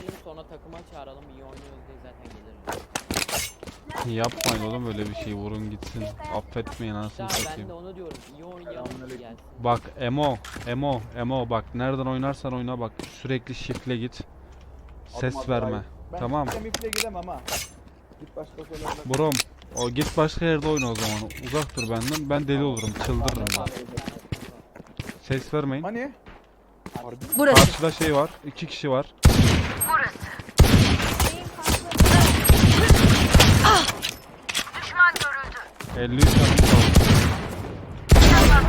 geçelim sonra takıma çağıralım. İyi oynuyoruz diye zaten geliriz. Yapmayın oğlum öyle bir şey vurun gitsin. Affetmeyin anasını abi ben satayım. de onu diyorum. İyi oynayalım gelsin. Bak Emo, Emo, Emo bak nereden oynarsan oyna bak sürekli shiftle git. Ses Adım verme. Ben Tamam. Semif'le giremem ha. Git başka şeylerle. Brom, o git başka yerde oyna o zaman. Uzak dur benden. Ben deli olurum, çıldırırım ben. Ses vermeyin. Mani. Burası. Karşıda şey var, iki kişi var. Düşman görüldü. 53 canım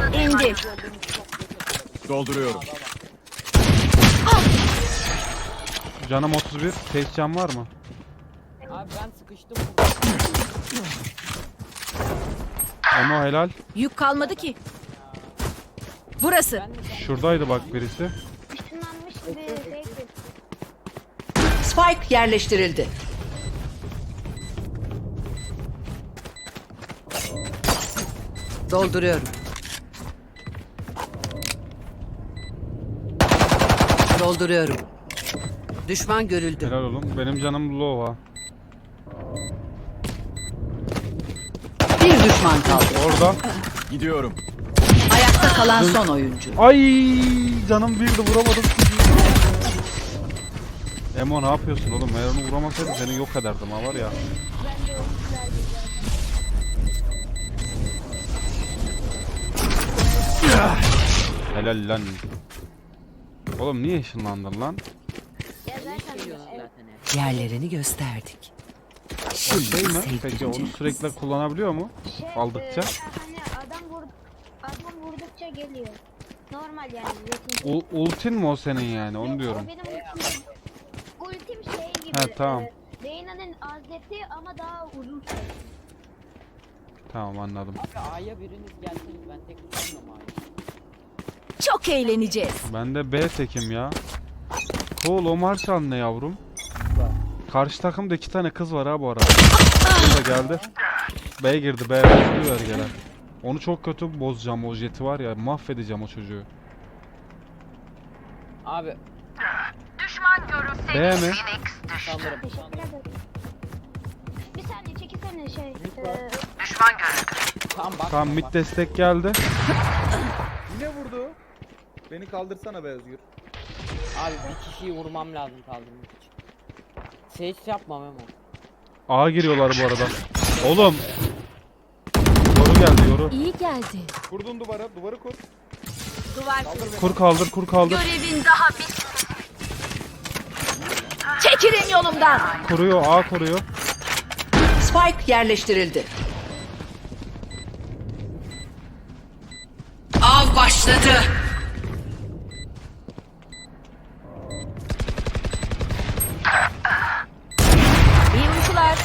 kaldı. İndi. Dolduruyorum. Canım 31. Ses can var mı? Abi ben sıkıştım. Emo helal. Yük kalmadı ki. Burası. Şuradaydı bak birisi. Işınlanmış bir şey. Spike yerleştirildi. Dolduruyorum. Dolduruyorum. Düşman görüldü. Helal oğlum. Benim canım low ha. Bir düşman kaldı. Orada. Gidiyorum. Ayakta kalan son oyuncu. Ay canım birdi vuramadım. Emo ne yapıyorsun oğlum? Eğer onu vuramasaydın seni yok ederdim ha var ya. Helal lan. Oğlum niye ışınlandın lan? Yerlerini gösterdik. Şimdi şey mi? Peki onu sürekli kullanabiliyor mu? Şey, Aldıkça? e, hani adam vur adam vurdukça geliyor. Normal yani. U- ultin mi o senin yani? Onu Yok, diyorum. O benim ultim, gibi. Ha, tamam. e, Reyna'nın azleti ama daha uzun süre. Tamam anladım. Abi A'ya biriniz gelseniz ben tek tutamıyorum A'yı. Çok eğleneceğiz. Ben de B tekim ya. Cool o Marshall ne yavrum? Karşı takımda iki tane kız var ha bu arada. Burada geldi. B girdi B. Ver gelen. Onu çok kötü bozacağım o jeti var ya mahvedeceğim o çocuğu. Abi. B mi? sanırım. Teşekkür ederim. Bir saniye çekilsene şey. E, Düşman görüldü. Tamam bak. Tamam mid destek geldi. Yine vurdu. Beni kaldırsana be Özgür. Abi bir kişiyi vurmam lazım kaldırmak için. Seç yapma Memo. A giriyorlar bu arada. Oğlum. Yoru geldi yoru. İyi geldi. Vurdun duvara. Duvarı kur. Duvar. Kur kaldır kur kaldır. Görevin daha bitmedi. Çekilin yolumdan. Kuruyor A kuruyor. Spike yerleştirildi. Av başladı. İyi uykular.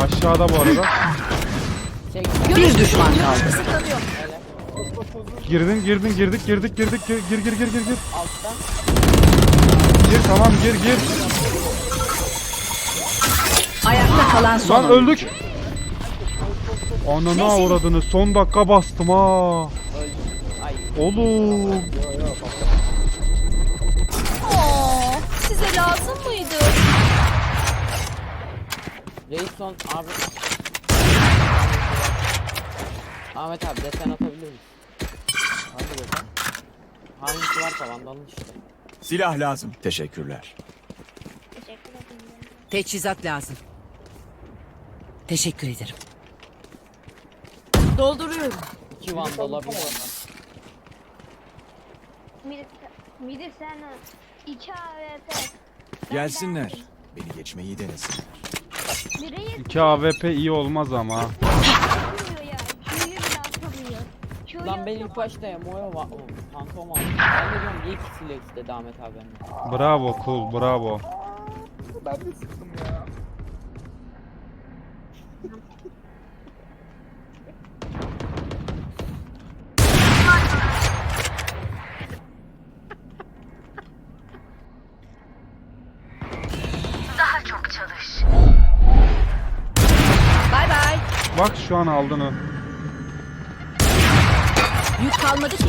Aşağıda bu arada. Bir düşman kaldı. Girdin girdin girdik girdik girdik gir gir gir gir gir. gir. Alttan. Gir tamam gir gir. Ayakta kalan son Lan öldük. Ananı avradını son dakika bastım ha. Oğlum. size lazım mıydı? Rayson abi. Ahmet abi desen atabilir misin? Hangi desen? Hangisi varsa vandalın işte. Silah lazım. Teşekkürler. teşekkür ederim. Teçhizat lazım. Teşekkür ederim. Dolduruyorum. İki vandala bir vandal. Midir, midir sen 2 AWP. Gelsinler. Beni geçmeyi denesinler. Mireyi 2 AWP iyi olmaz ama. Q'yu Lan ben ilk başta Emo'ya va- o, Phantom aldım. Ben de diyorum niye ikisiyle istedi Ahmet abi. Bravo cool bravo. Ben de sıktım ya. Daha çok çalış. Bay bay. Bak şu an aldın o. Kalmadı ki.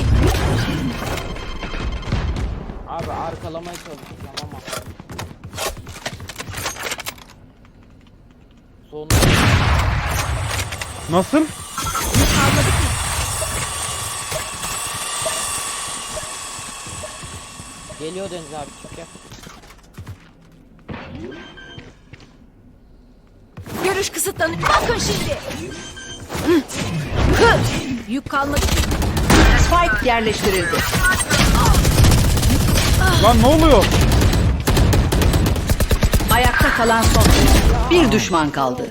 Abi arkalamaya çalışacağım ama. Sonunda Nasıl? geliyor Deniz abi çıkacak. Görüş kısıtlanıyor. Bakın şimdi. Hı. Yük kalmadı ki. Spike yerleştirildi. Lan ne oluyor? Ayakta kalan son. Bir düşman kaldı.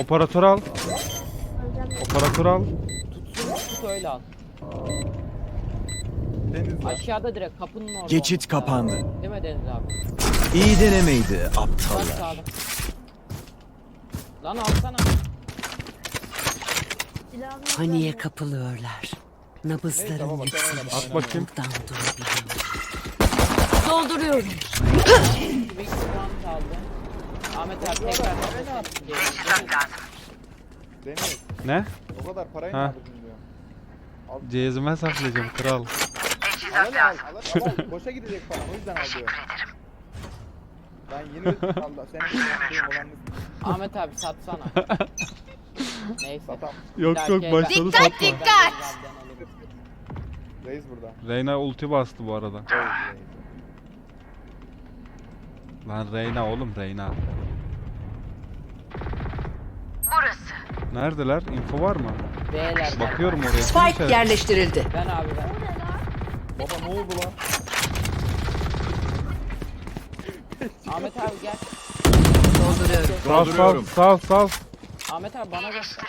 Operatör al. Operatör al. Tut öyle al. Aşağıda direkt kapının orada. Geçit olması lazım. kapandı. Değil mi Deniz abi? İyi denemeydi Bak aptallar. sağda. Lan alsana. Paniğe kapılıyorlar. Nabızların baba sen oyna. At bakayım. Dolduruyorum. Bir puan kaldı. Ahmet abi tekrar Teçhizat lazım. Deniz. Ne? O kadar parayı Ha. ne yaptın diyor. Cezime saklayacağım kral. Al al al. Boşa gidecek param o yüzden al diyor. Ben yeni bir Allah senin olan Ahmet abi satsana. Neyse. satam. Yok yok dahaki başladı elden- satma. Alırım. Reis burada. Reyna ulti bastı bu arada. Reis, reis. Lan Reyna oğlum Reyna. Burası. Neredeler? Info var mı? B'ler. Bakıyorum oraya. Spike Kimse- yerleştirildi. Ben abi ben. Baba ne oldu lan? Ahmet abi gel. Dolduruyorum. Sal sal sal sal. Ahmet abi bana göster.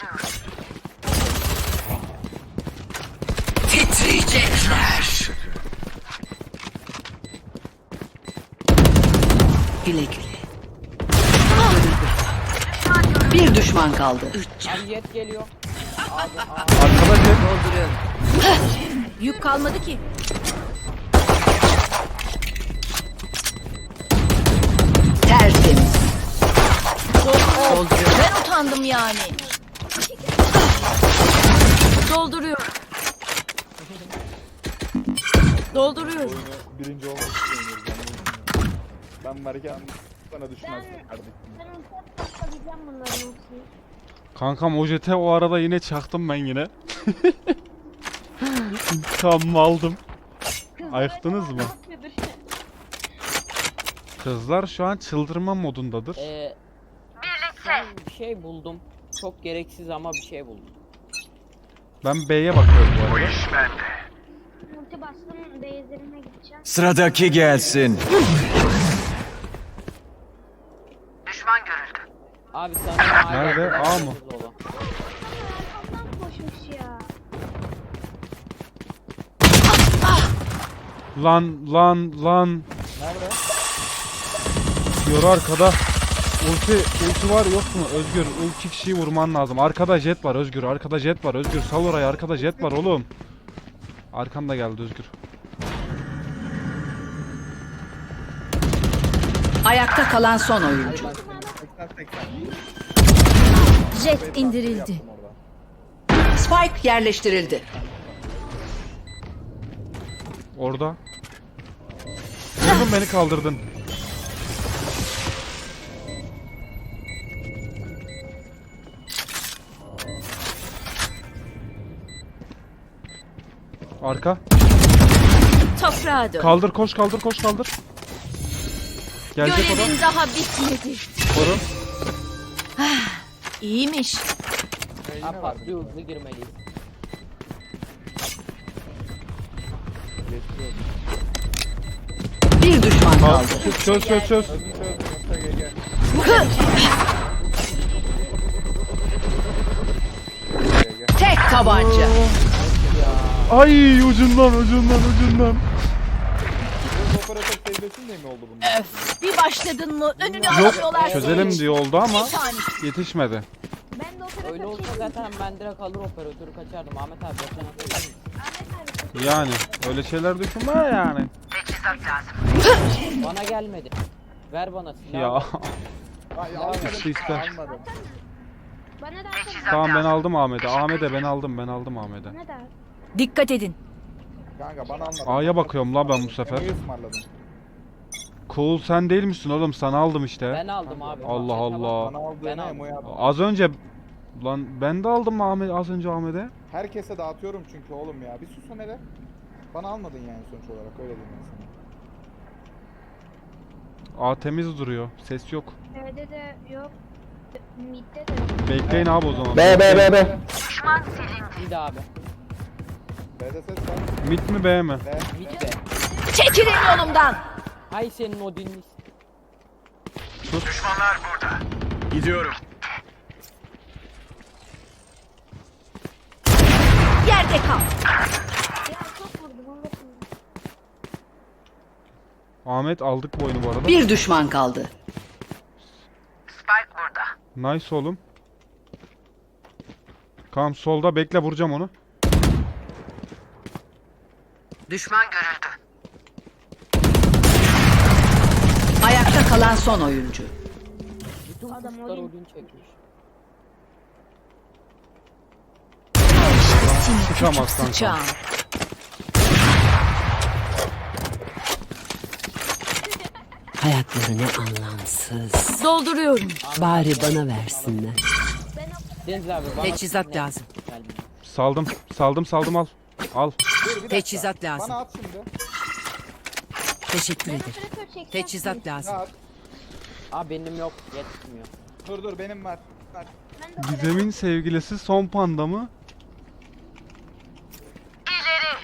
Titriyecekler. Güle güle. Bir düşman kaldı. Abi jet geliyor. Abi aa. Arkadaş hep Dolduruyorum. Yük kalmadı ki. Tertemiz. Dolduruyorum. Ben utandım yani. Dolduruyorum. Dolduruyorum. Oyunu birinci olmak istiyoruz. Ben, ben varken sana düşmezsin kardeşim. Ben uçak patlatacağım bunların hepsini. Kankam o jete o arada yine çaktım ben yine. İntikamımı aldım. Ayıktınız mı? Kızlar şu an çıldırma modundadır. Ee, Bir şey buldum. Çok gereksiz ama bir şey buldum. Ben B'ye bakıyorum bu arada. Multi bastım base'lerine gideceğim. Sıradaki gelsin. Düşman görüldü. Abi sana Nerede? biraz A mı? hızlı olan. Arkamdan koşmuş ya. Lan lan lan. Nerede? Diyor arkada. Ulti, ulti var yok mu? Özgür, ulti kişiyi vurman lazım. Arkada jet var Özgür, arkada jet var Özgür. Sal orayı, arkada jet var oğlum. Arkanda geldi Özgür. Ayakta kalan son oyuncu. 80 80. Jet indirildi. Spike yerleştirildi. Orada. Vurdun beni kaldırdın. Arka. Toprağa dön. Kaldır koş kaldır koş kaldır. Gelecek o da. Görevin daha bitmedi. Koru. İyiymiş. Ha patlıyor hızlı girmeliyiz. Bir düşman Al. kaldı. Çöz çöz çöz. çöz. Çözdüm Ay ucundan ucundan ucundan. Bu operatör seviyesinde mi oldu bunlar? Bir başladın mı önünü Yok alamıyorlar. çözelim diye oldu ama yetişmedi. Ben de operatör Öyle olsa zaten ben direkt alır operatörü kaçardım. Ahmet abi atabilir misin? Yani öyle şeyler düşünme yani. Bana gelmedi. Ver bana silah. Ya Ay, Ya, almadım. işte ister. Almadım. Bana da tamam ben aldım Ahmet'e. Ahmet'e ben aldım ben aldım Ahmet'e. Da at. Dikkat edin. Kanka bana almadın. A'ya bakıyorum la ben bu sefer. Ismarladın. Cool sen değil misin oğlum? Sana aldım işte. Ben aldım abi. Allah. Allah. Bana Ben aldığını aldım. Emo'ya. Az önce lan ben de aldım Ahmet az önce Ahmet'e. Herkese dağıtıyorum çünkü oğlum ya. Bir susun hele. Bana almadın yani sonuç olarak öyle diyeyim ben sana. A temiz duruyor. Ses yok. B'de de yok. Mid'de de yok. Bekleyin abi o zaman. B B B B. Düşman silindi. Bir de abi. B'de ses var. Mid mi B mi? B. Mid de. Çekilin yolumdan. Hay senin o dinli. Gidiyorum. Yerde kal. Ahmet aldık bu oyunu bu arada. Bir düşman kaldı. Spike burada. Nice oğlum. Tamam solda bekle vuracağım onu. Düşman görüldü. Ayakta kalan son oyuncu. Bütün Adam kuşlar Odin. Odin çekmiş. Çıkamaz kanka. Hayatları ne anlamsız. Dolduruyorum. Bari bana versinler. Deniz abi bana... Teçhizat lazım. Saldım. Saldım saldım al. Al. Dur. Teçhizat lazım. Bana at şimdi. Teşekkür ederim. Teçhizat lazım. At. Aa benim yok. Yetmiyor. Dur dur benim var. Operatör- Gizem'in sevgilisi son panda mı? İleri.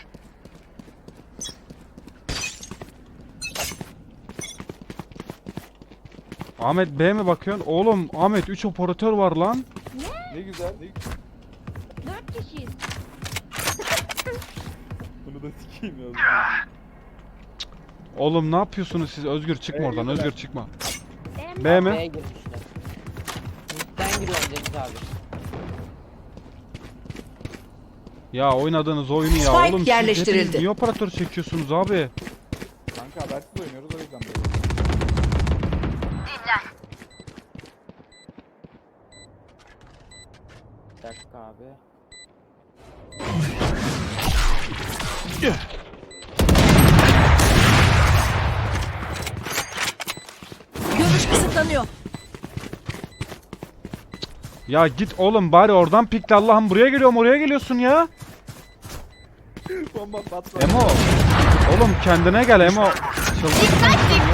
Ahmet B mi bakıyorsun? Oğlum Ahmet 3 operatör var lan. Ne güzel. Ne... Dört kişiyiz. Bunu da sikeyim ya. Oğlum ne yapıyorsunuz siz? Özgür çıkma oradan. Özgür çıkma. B mi? B'ye girmişler. Mid'den giriyorum Deniz abi. Ya oynadığınız oyunu ya. Spike Oğlum siz yerleştirildi. hepiniz niye operatör çekiyorsunuz abi? Kanka habersiz oynuyoruz o yüzden böyle. Dinlen. Bir dakika abi. Görüş kısıtlanıyor. Ya git oğlum bari oradan pikle Allah'ım buraya geliyorum oraya geliyorsun ya. Bomba patladı. Emo. Oğlum kendine gel Emo. Çıldırdın. Eğlence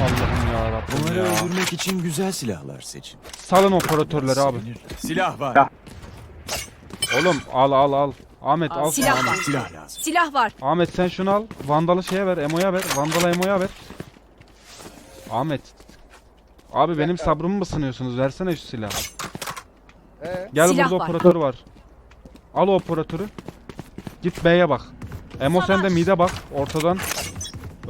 Allah'ım ya Rabbim Bunları ya. öldürmek için güzel silahlar seçin. Salın operatörleri abi. Silah var. Oğlum al al al. Ahmet al. Silah var. Silah lazım. Silah var. Ahmet sen şunu al. Vandalı şeye ver. Emo'ya ver. Vandalı Emo'ya ver. Ahmet. Abi benim sabrımı mı sınıyorsunuz? Versene şu silahı. Ee, Gel Silah burada var. operatör var. Al o operatörü. Git B'ye bak. Emo sen de mid'e bak ortadan.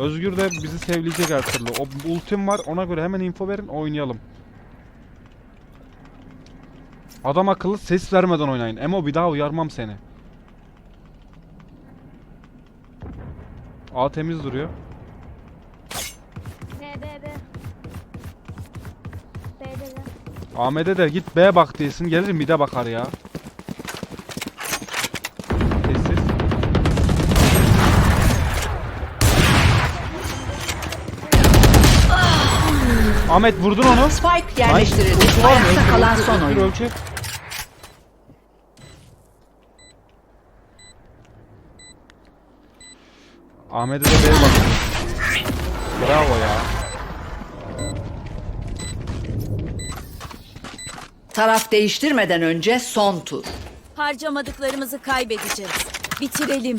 Özgür de bizi sevleyecek her türlü. O ultim var ona göre hemen info verin oynayalım. Adam akıllı ses vermeden oynayın. Emo bir daha uyarmam seni. A temiz duruyor. B B B. B'de de. Ahmet'e de git B bak diyesin gelir mid'e bakar ya. Ahmet vurdun onu. Spike yerleştirildi. Ulti var mı? Ayakta kalan son oyuncu. ölçü. Ahmet'e de B bak. Bravo ya. Taraf değiştirmeden önce son tur. Harcamadıklarımızı kaybedeceğiz. Bitirelim.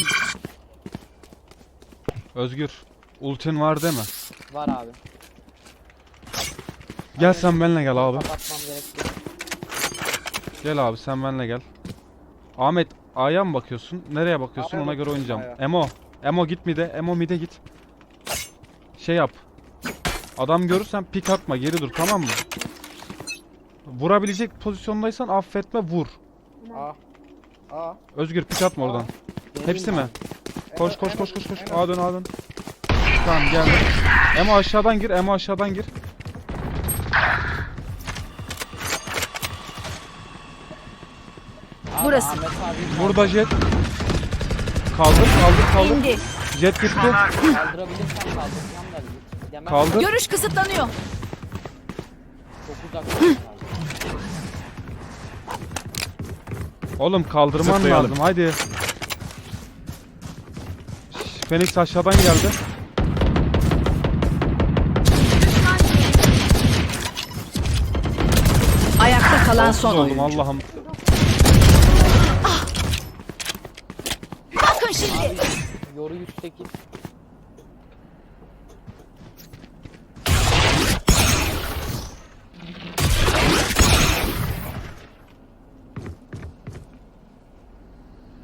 Özgür. Ultin var değil mi? Var abi. Gel sen benimle gel abi. Kapatmam. Gel abi sen benimle gel. Ahmet A'ya mı bakıyorsun? Nereye bakıyorsun? A'ya Ona göre bakıyorum, oynayacağım. A'ya. Emo. Emo git mide. Emo mide git. Şey yap. Adam görürsen pik atma. Geri dur tamam mı? Vurabilecek pozisyondaysan affetme vur. A. A. Özgür pik atma oradan. Hepsi mi? Koş koş koş koş koş. A dön A dön. Tamam geldi. Emo aşağıdan gir. Emo aşağıdan gir. Burası. Burada jet. Kaldır kaldır kaldır. İndi. Jet gitti. kaldırabilirsen Kaldır. Görüş kısıtlanıyor. çok uzak kaldı. Oğlum kaldırman Zıplayalım. lazım. Haydi. Phoenix aşağıdan geldi. Ayakta kalan son oyuncu. Allah'ım. Şimdi. Yoru 108.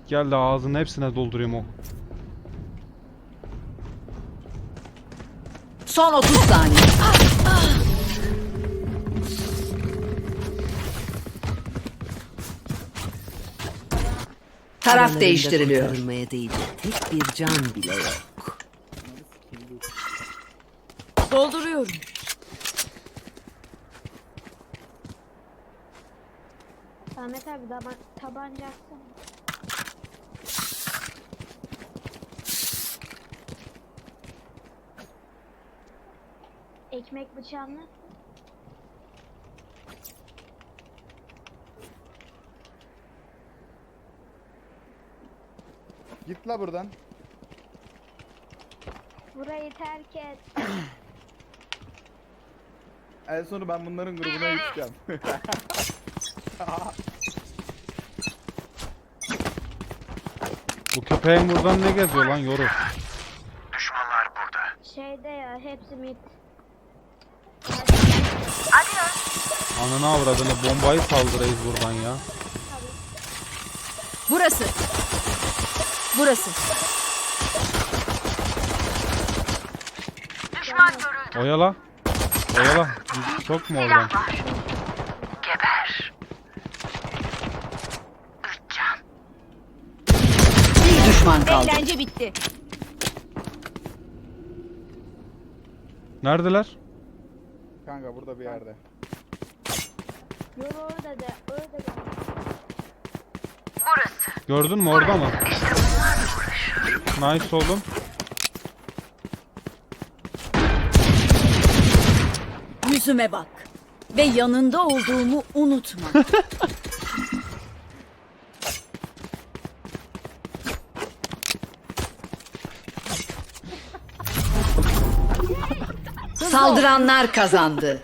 Gel de ağzının hepsine doldurayım o. Son 30 saniye. Taraf değiştiriliyor. kurtarılmaya tek bir can bile yok. Dolduruyorum. Ahmet abi taban tabanca atsana. Ekmek bıçağını Git la buradan. burayı terk et. En sonu ben bunların grubuna gideceğim. Bu köpeğin buradan ne geziyor lan yoru? Düşmanlar burada. Şeyde ya hepsi mit. Ananı avradını bombayı saldırayız buradan ya. Burası. Burası. Düşman görüldü. Oyala. Oyala. Çok mu oradan? Geber. Üç can. Bir düşman kaldı. Eğlence bitti. Neredeler? Kanka burada bir yerde. Yol orada da orada da. Burası. Gördün mü orada mı? Nice oğlum. Yüzüme bak. Ve yanında olduğumu unutma. Saldıranlar kazandı.